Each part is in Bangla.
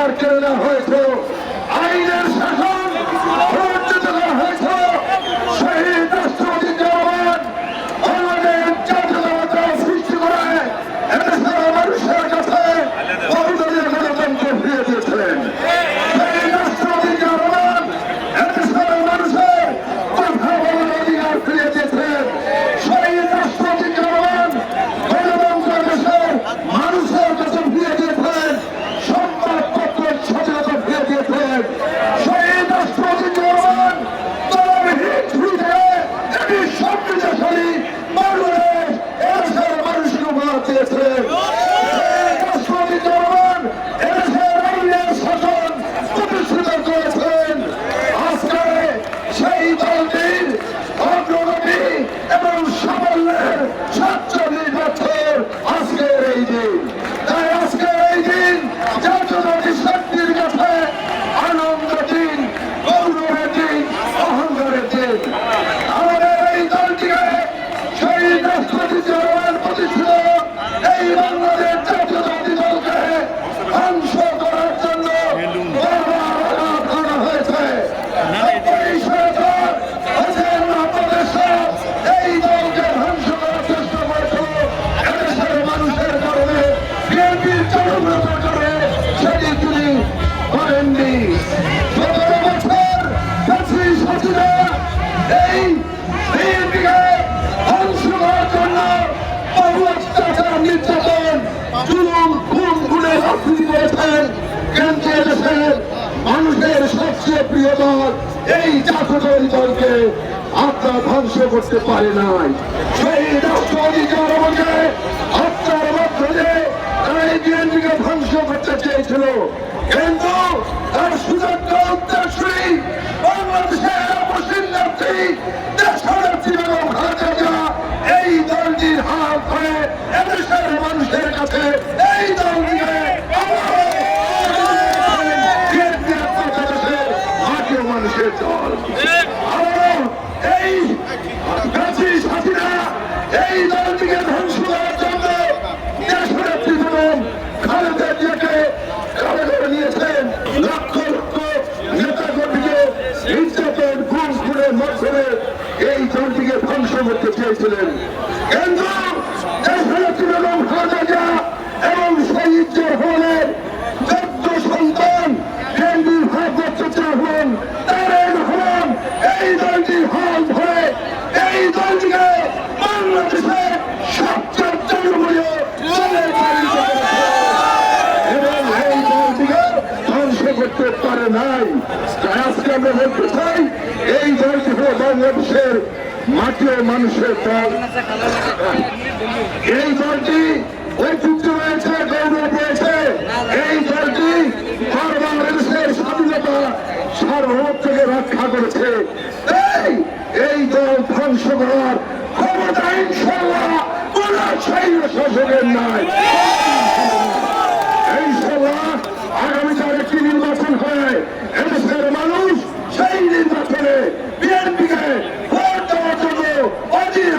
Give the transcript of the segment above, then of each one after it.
অধিকার কেড়ে নেওয়া হয়েছে এই কিন্তু এদেশের মানুষের সবচেয়ে প্রিয় দল এই জাতীয় দলকে আপনার ধ্বংস করতে পারে নাই। সেই রাষ্ট্রপতি জনগণকে তারা এই বিএনপিকে ধ্বংস করতে চেয়েছিল, কিন্তু তার সুযোগ্য উত্তরসূরি বাংলাদেশের অপসীম নেত্রী দেশনেত্রী বেগম খালেদা এই দলটির হাত ধরে এদেশের মানুষের কাছে এই দলটিকে বিএনপি আপনাদের দেশের মাটিও মানুষের দল। এই গাছি সাথীরা এই দলটিকে ধ্বংস করার জন্য দেশনেত্রী বেগম খালেদা জিয়াকে কালে নিয়েছেন। লক্ষ লক্ষ নেতা কর্মীকে নির্যাতন খুন খুনের মাধ্যমে এই দলটিকে ধ্বংস করতে চেয়েছিলেন। কিন্তু দেশনেত্রী বেগম খালেদা জিয়া এবং শহীদ রহমানের চোদ্দ সন্তান কেন্দ্রীয় ভারপ্রাপ্ত চেয়ারম্যান তারেক রহমান এই দলটির হাল ধরে এই দলটিকে বাংলাদেশের সবচেয়ে জনপ্রিয় দলের তালিকা করেছে। এবং এই দলটিকে ধ্বংস করতে পারে নাই তাই আজকে আমরা বলতে চাই এই দলটি হলো বাংলাদেশের মাটি মানুষের দল। এই দলটি ঐতিহ্য রয়েছে, গৌরব রয়েছে। এই দলটি আর বাংলাদেশের স্বাধীনতা সার্বভৌমত্বকে রক্ষা করেছে। এই দল ধ্বংস করার ক্ষমতা ইনশাল্লাহ কোন শাসকের নাই এই সভা আগামীকাল একটি নির্বাচন হয় এদেশের মানুষ সেই নির্বাচনে বিএনপিকে ভোট দেওয়ার জন্য অধীর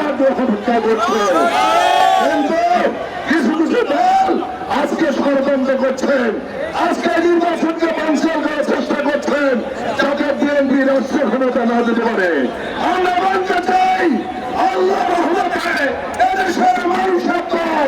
অপেক্ষা করছে। কিন্তু কিছু কিছু দল আজকে ষড়যন্ত্র করছেন। আজকে নির্বাচনকে বাঞ্চাল করার চেষ্টা করছেন। যাতে বিএনপি রাষ্ট্রীয় ক্ষমতা না দিতে পারে। আমরা মানতে চাই আল্লাহ রহমতে এদেশের মানুষের দিনে